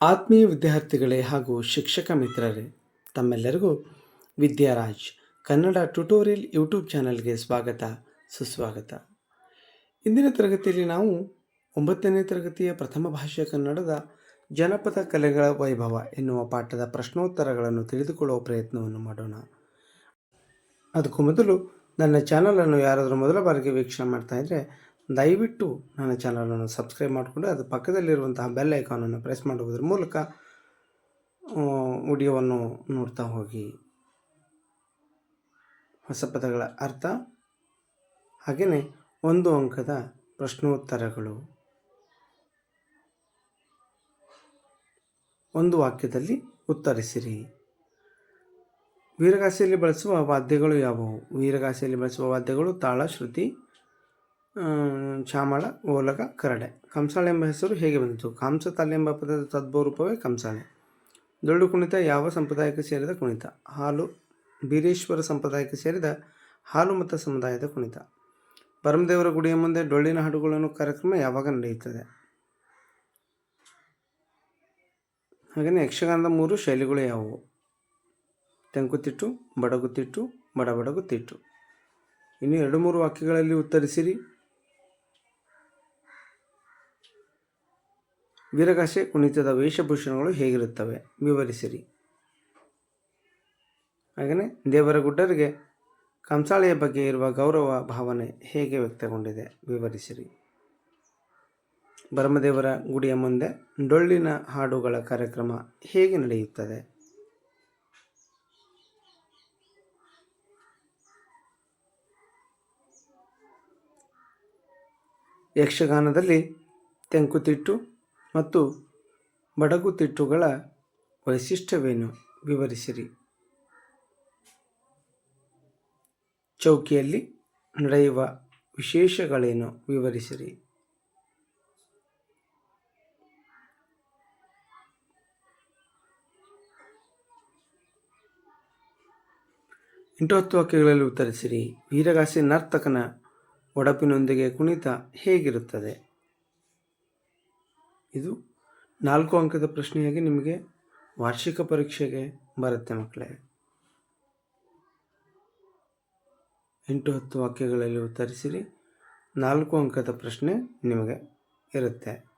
ಆತ್ಮೀಯ ವಿದ್ಯಾರ್ಥಿಗಳೇ ಹಾಗೂ ಶಿಕ್ಷಕ ಮಿತ್ರರೇ, ತಮ್ಮೆಲ್ಲರಿಗೂ ವಿದ್ಯಾರಾಜ್ ಕನ್ನಡ ಟ್ಯುಟೋರಿಯಲ್ ಯೂಟ್ಯೂಬ್ ಚಾನಲ್ಗೆ ಸ್ವಾಗತ, ಸುಸ್ವಾಗತ. ಇಂದಿನ ತರಗತಿಯಲ್ಲಿ ನಾವು ಒಂಬತ್ತನೇ ತರಗತಿಯ ಪ್ರಥಮ ಭಾಷೆ ಕನ್ನಡದ ಜನಪದ ಕಲೆಗಳ ವೈಭವ ಎನ್ನುವ ಪಾಠದ ಪ್ರಶ್ನೋತ್ತರಗಳನ್ನು ತಿಳಿದುಕೊಳ್ಳುವ ಪ್ರಯತ್ನವನ್ನು ಮಾಡೋಣ. ಅದಕ್ಕೂ ಮೊದಲು ನನ್ನ ಚಾನಲನ್ನು ಯಾರಾದರೂ ಮೊದಲ ಬಾರಿಗೆ ವೀಕ್ಷಣೆ ಮಾಡ್ತಾ ಇದ್ದರೆ ದಯವಿಟ್ಟು ನನ್ನ ಚಾನಲನ್ನು ಸಬ್ಸ್ಕ್ರೈಬ್ ಮಾಡಿಕೊಂಡು ಅದು ಪಕ್ಕದಲ್ಲಿರುವಂತಹ ಬೆಲ್ ಐಕಾನನ್ನು ಪ್ರೆಸ್ ಮಾಡುವುದರ ಮೂಲಕ ವಿಡಿಯೋವನ್ನು ನೋಡ್ತಾ ಹೋಗಿ. ಹೊಸ ಪದಗಳ ಅರ್ಥ? ಹಾಗೆಯೇ ಒಂದು ಅಂಕದ ಪ್ರಶ್ನೋತ್ತರಗಳು. ಒಂದು ವಾಕ್ಯದಲ್ಲಿ ಉತ್ತರಿಸಿರಿ. ವೀರಗಾಸೆಯಲ್ಲಿ ಬಳಸುವ ವಾದ್ಯಗಳು ಯಾವುವು? ವೀರಗಾಸೆಯಲ್ಲಿ ಬಳಸುವ ವಾದ್ಯಗಳು ತಾಳ, ಶ್ರುತಿ ಆ, ಓಲಕ ಕರಡೆ. ಕಂಸಾಳೆ ಎಂಬ ಹೆಸರು ಹೇಗೆ ಬಂದಿತು? ಕಾಂಸತಾಲೆ ಎಂಬ ಪದದ ತದ್ಭವ ರೂಪವೇ ಕಂಸಾಳೆ. ಡೊಳ್ಳು ಕುಣಿತ ಯಾವ ಸಂಪ್ರದಾಯಕ್ಕೆ ಸೇರಿದ ಕುಣಿತ? ಹಾಲು ಬೀರೇಶ್ವರ ಸಂಪ್ರದಾಯಕ್ಕೆ ಸೇರಿದ ಹಾಲು ಮತ ಸಮುದಾಯದ ಕುಣಿತ. ಪರಮದೇವರ ಗುಡಿಯ ಮುಂದೆ ಡೊಳ್ಳಿನ ಹಾಡುಗಳನ್ನು ಕಾರ್ಯಕ್ರಮ ಯಾವಾಗ ನಡೆಯುತ್ತದೆ? ಹಾಗೆಯೇ ಯಕ್ಷಗಾನದ ಮೂರು ಶೈಲಿಗಳು ಯಾವುವು? ತೆಂಕುತಿಟ್ಟು ಬಡಗುತಿಟ್ಟು ಬಡಬಡಗುತಿಟ್ಟು. ಇನ್ನು ಎರಡು ಮೂರು ವಾಕ್ಯಗಳಲ್ಲಿ ಉತ್ತರಿಸಿರಿ. ವೀರಗಾಸೆ, ಕುಣಿತದ ವೇಷಭೂಷಣಗಳು ಹೇಗಿರುತ್ತವೆ? ವಿವರಿಸಿರಿ. ಹಾಗೆಯೇ ದೇವರ ಗುಡ್ಡರಿಗೆ ಕಂಸಾಳೆಯ ಬಗ್ಗೆ ಇರುವ ಗೌರವ, ಭಾವನೆ ಹೇಗೆ ವ್ಯಕ್ತಗೊಂಡಿದೆ? ವಿವರಿಸಿರಿ. ಬ್ರಹ್ಮದೇವರ ಗುಡಿಯ ಮುಂದೆ ಡೊಳ್ಳಿನ ಹಾಡುಗಳ ಕಾರ್ಯಕ್ರಮ ಹೇಗೆ ನಡೆಯುತ್ತದೆ? ಯಕ್ಷಗಾನದಲ್ಲಿ ತೆಂಕುತಿಟ್ಟು ಮತ್ತು ಬಡಗುತಿಟ್ಟುಗಳ ವೈಶಿಷ್ಟ್ಯವೇನು? ವಿವರಿಸಿರಿ. ಚೌಕಿಯಲ್ಲಿ ನಡೆಯುವ ವಿಶೇಷಗಳೇನು? ವಿವರಿಸಿರಿ. ಎಂಟು ಹತ್ತು ಉತ್ತರಿಸಿರಿ. ವೀರಗಾಸಿ ನರ್ತಕನ ಒಡಪಿನೊಂದಿಗೆ ಕುಣಿತ ಹೇಗಿರುತ್ತದೆ? ಇದು ನಾಲ್ಕು ಅಂಕದ ಪ್ರಶ್ನೆಯಾಗಿ ನಿಮಗೆ ವಾರ್ಷಿಕ ಪರೀಕ್ಷೆಗೆ ಬರುತ್ತೆ ಮಕ್ಕಳೇ. ಎಂಟು ಹತ್ತು ವಾಕ್ಯಗಳಲ್ಲಿ ಉತ್ತರಿಸಿರಿ. ನಾಲ್ಕು ಅಂಕದ ಪ್ರಶ್ನೆ ನಿಮಗೆ ಇರುತ್ತೆ.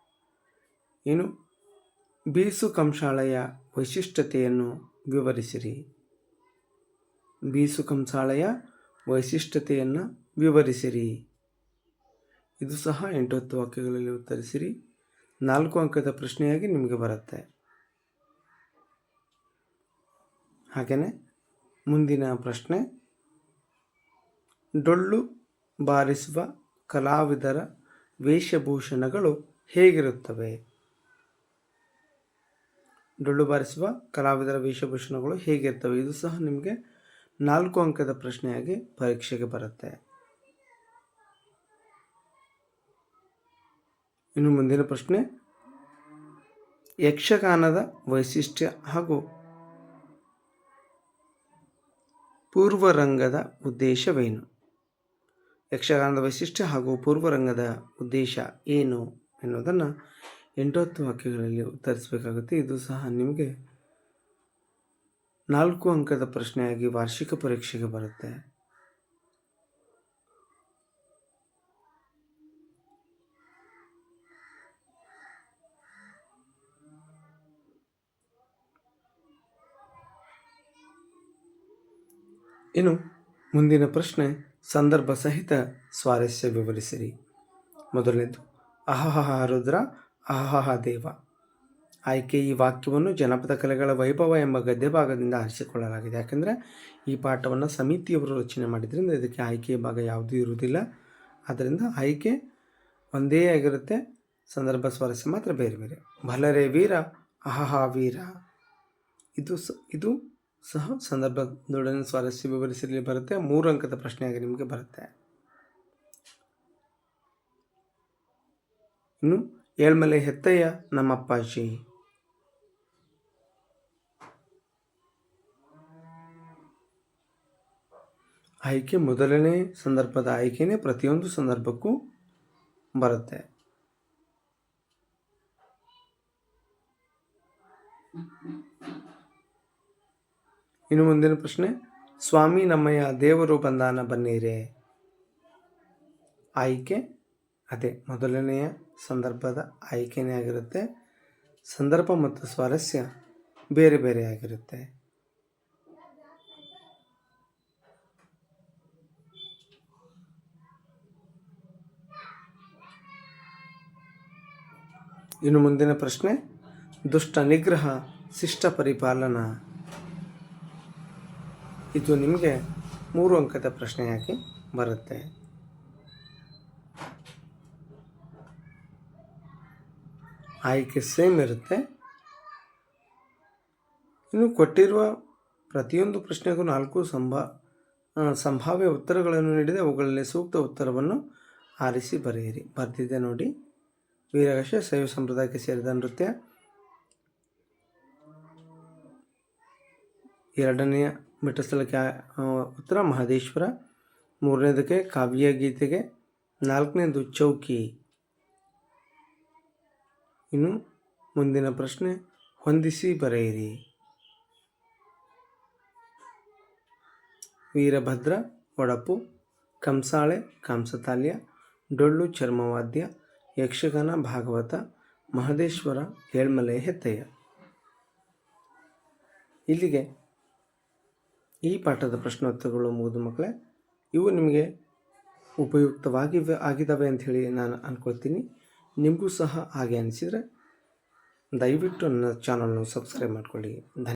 ಏನು? ಬೀಸು ಕಂಸಾಳೆಯ ವೈಶಿಷ್ಟ್ಯತೆಯನ್ನು ವಿವರಿಸಿರಿ. ಬೀಸು ಕಂಸಾಳೆಯ ವೈಶಿಷ್ಟ್ಯತೆಯನ್ನು ವಿವರಿಸಿರಿ. ಇದು ಸಹ ಎಂಟು ಹತ್ತು ವಾಕ್ಯಗಳಲ್ಲಿ ಉತ್ತರಿಸಿರಿ. ನಾಲ್ಕು ಅಂಕದ ಪ್ರಶ್ನೆಯಾಗಿ ನಿಮಗೆ ಬರುತ್ತೆ. ಹಾಗೆಯೇ ಮುಂದಿನ ಪ್ರಶ್ನೆ, ಡೊಳ್ಳು ಬಾರಿಸುವ ಕಲಾವಿದರ ವೇಷಭೂಷಣಗಳು ಹೇಗಿರುತ್ತವೆ? ಡೊಳ್ಳು ಬಾರಿಸುವ ಕಲಾವಿದರ ವೇಷಭೂಷಣಗಳು ಹೇಗಿರ್ತವೆ ಇದು ಸಹ ನಿಮಗೆ ನಾಲ್ಕು ಅಂಕದ ಪ್ರಶ್ನೆಯಾಗಿ ಪರೀಕ್ಷೆಗೆ ಬರುತ್ತೆ. ಇನ್ನು ಮುಂದಿನ ಪ್ರಶ್ನೆ. ಯಕ್ಷಗಾನದ ವೈಶಿಷ್ಟ್ಯ ಹಾಗೂ ಪೂರ್ವರಂಗದ ಉದ್ದೇಶವೇನು? ಯಕ್ಷಗಾನದ ವೈಶಿಷ್ಟ್ಯ ಹಾಗೂ ಪೂರ್ವರಂಗದ ಉದ್ದೇಶ ಏನು ಎನ್ನುವುದನ್ನು ಎಂಟತ್ತು ವಾಕ್ಯಗಳಲ್ಲಿ ಉತ್ತರಿಸಬೇಕಾಗುತ್ತೆ. ಇದು ಸಹ ನಿಮಗೆ ನಾಲ್ಕು ಅಂಕದ ಪ್ರಶ್ನೆಯಾಗಿ ವಾರ್ಷಿಕ ಪರೀಕ್ಷೆಗೆ ಬರುತ್ತೆ. ಇನ್ನು ಮುಂದಿನ ಪ್ರಶ್ನೆ ಸಂದರ್ಭ ಸಹಿತ ಸ್ವಾರಸ್ಯ ವಿವರಿಸಿರಿ. ಮೊದಲನೇದು ಅಹಹ ರುದ್ರ ಅಹಹ ದೇವ. ಆಯ್ಕೆ ಈ ವಾಕ್ಯವನ್ನು ಜನಪದ ಕಲೆಗಳ ವೈಭವ ಎಂಬ ಗದ್ಯ ಭಾಗದಿಂದ ಆರಿಸಿಕೊಳ್ಳಲಾಗಿದೆ. ಯಾಕೆಂದರೆ ಈ ಪಾಠವನ್ನು ಸಮಿತಿಯವರು ರಚನೆ ಮಾಡಿದ್ರಿಂದ ಇದಕ್ಕೆ ಆಯ್ಕೆಯ ಭಾಗ ಯಾವುದೂ ಇರುವುದಿಲ್ಲ. ಆದ್ದರಿಂದ ಆಯ್ಕೆ ಒಂದೇ ಆಗಿರುತ್ತೆ, ಸಂದರ್ಭ ಸ್ವಾರಸ್ಯ ಮಾತ್ರ ಬೇರೆ ಬೇರೆ. ಭಲರೇ ವೀರ ಅಹಹ ವೀರ. ಇದು ಸ ಇದು ಸಹ ಸಂದರ್ಭದೊಡನೆ ಸ್ವಾರಸ್ಯ ವಿವರಿಸಲಿ ಬರುತ್ತೆ. ಮೂರು ಅಂಕದ ಪ್ರಶ್ನೆಯಾಗಿ ನಿಮಗೆ ಬರುತ್ತೆ. ಇನ್ನು ಏಳ್ಮಲೆ ಹೆತ್ತಯ್ಯ ನಮ್ಮಪ್ಪಾಜಿ. ಆಯ್ಕೆ ಮೊದಲನೇ ಸಂದರ್ಭದ ಆಯ್ಕೆನೇ ಪ್ರತಿಯೊಂದು ಸಂದರ್ಭಕ್ಕೂ ಬರುತ್ತೆ. ಇನ್ನು ಮುಂದಿನ ಪ್ರಶ್ನೆ, ಸ್ವಾಮಿ ನಮ್ಮಯ್ಯ ದೇವರು ಬಂದಾನ ಬನ್ನಿರೆ? ಆಯ್ಕೆ? ಅದೇ, ಮೊದಲನೆಯ ಸಂದರ್ಭದ ಆಯ್ಕೆನೇ ಆಗಿರುತ್ತೆ. ಸಂದರ್ಭ ಮತ್ತು ಸ್ವಾರಸ್ಯ ಬೇರೆ ಬೇರೆ ಆಗಿರುತ್ತೆ. ಇನ್ನು ಮುಂದಿನ ಪ್ರಶ್ನೆ, ದುಷ್ಟ ನಿಗ್ರಹ, ಶಿಷ್ಟ ಪರಿಪಾಲನಾ? ಇದು ನಿಮಗೆ ಮೂರು ಅಂಕದ ಪ್ರಶ್ನೆಯಾಗಿ ಬರುತ್ತೆ. ಆಯ್ಕೆ ಸೇಮ್ ಇರುತ್ತೆ. ಇನ್ನು ಕೊಟ್ಟಿರುವ ಪ್ರತಿಯೊಂದು ಪ್ರಶ್ನೆಗೂ ನಾಲ್ಕು ಸಂಭಾ ಸಂಭಾವ್ಯ ಉತ್ತರಗಳನ್ನು ನೀಡಿದೆ. ಅವುಗಳಲ್ಲಿ ಸೂಕ್ತ ಉತ್ತರವನ್ನು ಆರಿಸಿ ಬರೆಯಿರಿ. ಬರೆದಿದೆ ನೋಡಿ. ವೀರಗಶ ಶೈವ ಸಂಪ್ರದಾಯಕ್ಕೆ ಸೇರಿದ ನೃತ್ಯ. ಎರಡನೆಯ ಮಿಟ್ಟಸ್ಥಳಕ್ಕೆ ಸ್ಥಳಕ್ಕೆ ಉತ್ತರ ಮಹದೇಶ್ವರ ಮೂರನೇದಕ್ಕೆ ಕಾವ್ಯ ಗೀತೆಗೆ, ನಾಲ್ಕನೇದು ಚೌಕಿ. ಇನ್ನು ಮುಂದಿನ ಪ್ರಶ್ನೆ, ಹೊಂದಿಸಿ ಬರೆಯಿರಿ. ವೀರಭದ್ರ, ಒಡಪು, ಕಂಸಾಳೆ, ಕಂಸತಾಲ್ಯ, ಡೊಳ್ಳು ಚರ್ಮವಾದ್ಯ, ಯಕ್ಷಗಾನ ಭಾಗವತ, ಮಹದೇಶ್ವರ ಏಳ್ಮಲೆ ಹೆತ್ತಯ್ಯ ಇಲ್ಲಿಗೆ ಈ ಪಾಠದ ಪ್ರಶ್ನೋತ್ತರಗಳು ಮುಗಿದು ಮಕ್ಕಳೇ, ಇವು ನಿಮಗೆ ಉಪಯುಕ್ತವಾಗಿವೆ ಆಗಿದ್ದಾವೆ ಅಂಥೇಳಿ ನಾನು ಅಂದ್ಕೊಳ್ತೀನಿ ನಿಮಗೂ ಸಹ ಹಾಗೆ ಅನಿಸಿದರೆ ದಯವಿಟ್ಟು ನನ್ನ ಚಾನಲ್ನ ಸಬ್ಸ್ಕ್ರೈಬ್ ಮಾಡಿಕೊಳ್ಳಿ. ಧನ್ಯ